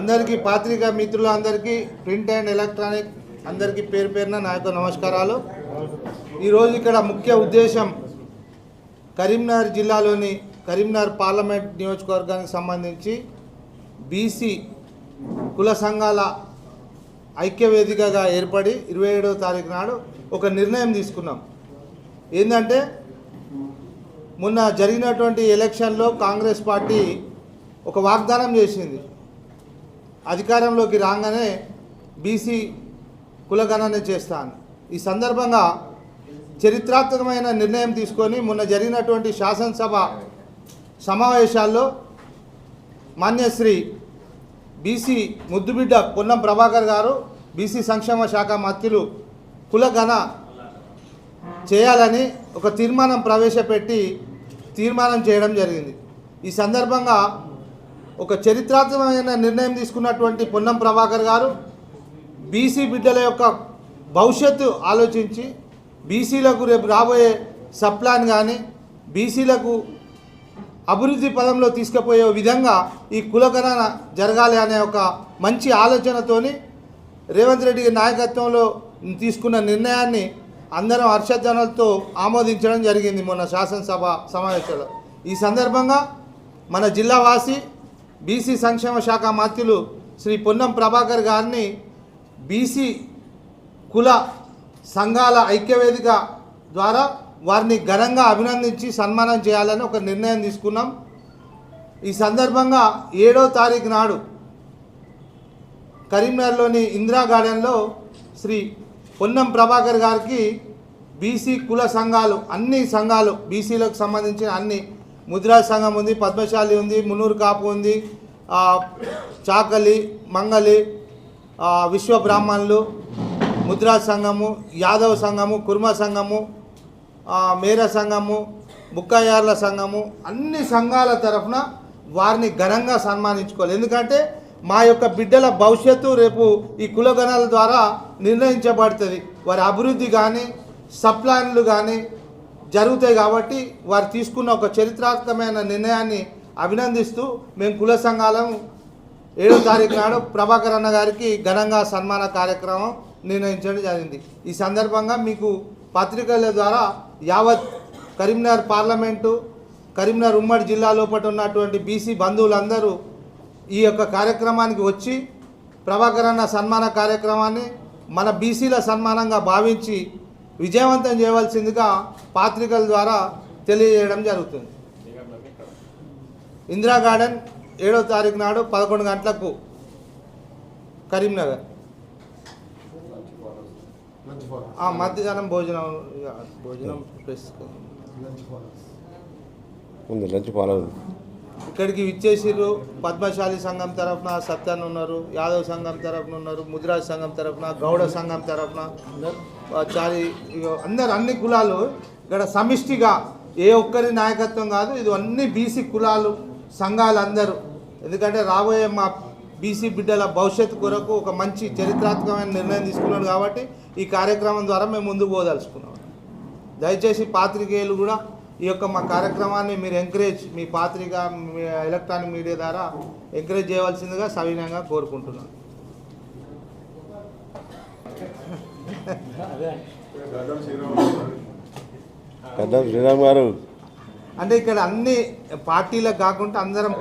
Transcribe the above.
అందరికీ పాత్రికా మిత్రులందరికీ print and electronic అందరికీ పేరు పేరున నా యొక్క నమస్కారాలు. ఈరోజు ఇక్కడ ముఖ్య ఉద్దేశం కరీంనగర్ జిల్లాలోని కరీంనగర్ పార్లమెంట్ నియోజకవర్గానికి సంబంధించి బీసీ కుల సంఘాల ఐక్యవేదికగా ఏర్పడి ఇరవై ఏడవ తారీఖు నాడు ఒక నిర్ణయం తీసుకున్నాం. ఏంటంటే మొన్న జరిగినటువంటి ఎలక్షన్లో కాంగ్రెస్ పార్టీ ఒక వాగ్దానం చేసింది. అధికారంలోకి రాగానే బీసీ కులగణన చేస్తాను. ఈ సందర్భంగా చరిత్రాత్మకమైన నిర్ణయం తీసుకొని మొన్న జరిగినటువంటి శాసనసభ సమావేశాల్లో మాన్యశ్రీ బీసీ ముద్దుబిడ్డ పొన్నం ప్రభాకర్ గారు బీసీ సంక్షేమ శాఖ మంత్రులు కులగణ చేయాలని ఒక తీర్మానం ప్రవేశపెట్టి తీర్మానం చేయడం జరిగింది. ఈ సందర్భంగా ఒక చరిత్రాత్మకమైన నిర్ణయం తీసుకున్నటువంటి పొన్నం ప్రభాకర్ గారు బీసీ బిడ్డల యొక్క భవిష్యత్తు ఆలోచించి బీసీలకు రేపు రాబోయే సప్లాన్ కానీ బీసీలకు అభివృద్ధి పదంలో తీసుకుపోయే విధంగా ఈ కులగణన జరగాలి అనే ఒక మంచి ఆలోచనతోని రేవంత్ రెడ్డి నాయకత్వంలో తీసుకున్న నిర్ణయాన్ని అందరం హర్షధ్వనులతో ఆమోదించడం జరిగింది మొన్న శాసనసభ సమావేశంలో. ఈ సందర్భంగా మన జిల్లావాసి బీసీ సంక్షేమ శాఖ మంత్రులు శ్రీ పొన్నం ప్రభాకర్ గారిని బీసీ కుల సంఘాల ఐక్యవేదిక ద్వారా వారిని ఘనంగా అభినందించి సన్మానం చేయాలని ఒక నిర్ణయం తీసుకున్నాం. ఈ సందర్భంగా ఏడో తారీఖు నాడు కరీంనగర్లోని ఇందిరా గార్డెన్లో శ్రీ పొన్నం ప్రభాకర్ గారికి బీసీ కుల సంఘాలు అన్ని సంఘాలు బీసీలకు సంబంధించిన అన్ని ముద్రా సంఘం ఉంది పద్మశాలి ఉంది మునూరు కాపు ఉంది చాకలి మంగలి విశ్వ బ్రాహ్మణులు ముద్రా సంఘము యాదవ సంఘము కుర్మ సంఘము మేర సంఘము బుక్కయార్ల సంఘము అన్ని సంఘాల తరఫున వారిని ఘనంగా సన్మానించుకోవాలి. ఎందుకంటే మా యొక్క బిడ్డల భవిష్యత్తు రేపు ఈ కులగణాల ద్వారా నిర్ణయించబడుతుంది. వారి అభివృద్ధి కానీ సప్లాన్లు కానీ జరుగుతాయి కాబట్టి వారు తీసుకున్న ఒక చరిత్రాత్మకమైన నిర్ణయాన్ని అభినందిస్తూ మేము కుల సంఘాలం ఏడో తారీఖు నాడు ప్రభాకర్ అన్న గారికి ఘనంగా సన్మాన కార్యక్రమం నిర్ణయించడం జరిగింది. ఈ సందర్భంగా మీకు పత్రికల ద్వారా యావత్ కరీంనగర్ పార్లమెంటు కరీంనగర్ ఉమ్మడి జిల్లా లోపల ఉన్నటువంటి బీసీ బంధువులందరూ ఈ యొక్క కార్యక్రమానికి వచ్చి ప్రభాకర్ అన్న సన్మాన కార్యక్రమాన్ని మన బీసీల సన్మానంగా భావించి విజయవంతం చేయవలసిందిగా పాత్రికల ద్వారా తెలియజేయడం జరుగుతుంది. ఇందిరా గార్డెన్ ఏడో తారీఖు నాడు పదకొండు గంటలకు కరీంనగర్. మధ్యాహ్నం భోజనం భోజనం ప్లస్ ఉంది లంచ్ ఫాలో ఇక్కడికి విచ్చేసిర్రు పద్మశాలి సంఘం తరఫున సత్యాన్ని ఉన్నారు యాదవ్ సంఘం తరఫున ఉన్నారు ముద్రాజ్ సంఘం తరఫున గౌడ సంఘం తరఫున చారి ఇగ అందరు అన్ని కులాలు ఇక్కడ సమిష్టిగా ఏ ఒక్కరి నాయకత్వం కాదు ఇది అన్ని బీసీ కులాలు సంఘాలు అందరూ ఎందుకంటే రాబోయే మా బీసీ బిడ్డల భవిష్యత్తు కొరకు ఒక మంచి చరిత్రాత్మకమైన నిర్ణయం తీసుకున్నాడు కాబట్టి ఈ కార్యక్రమం ద్వారా మేము ముందుకు పోదలుచుకున్నాం. దయచేసి పాత్రికేయులు కూడా ఈ యొక్క మా కార్యక్రమాన్ని మీరు ఎంకరేజ్ మీ పాత్రిక మీ ఎలక్ట్రానిక్ మీడియా ద్వారా ఎంకరేజ్ చేయవలసిందిగా సవినయంగా కోరుకుంటున్నాను. పెద్ద శ్రీరామ్ గారు. అంటే ఇక్కడ అన్ని పార్టీలకు కాకుండా అందరం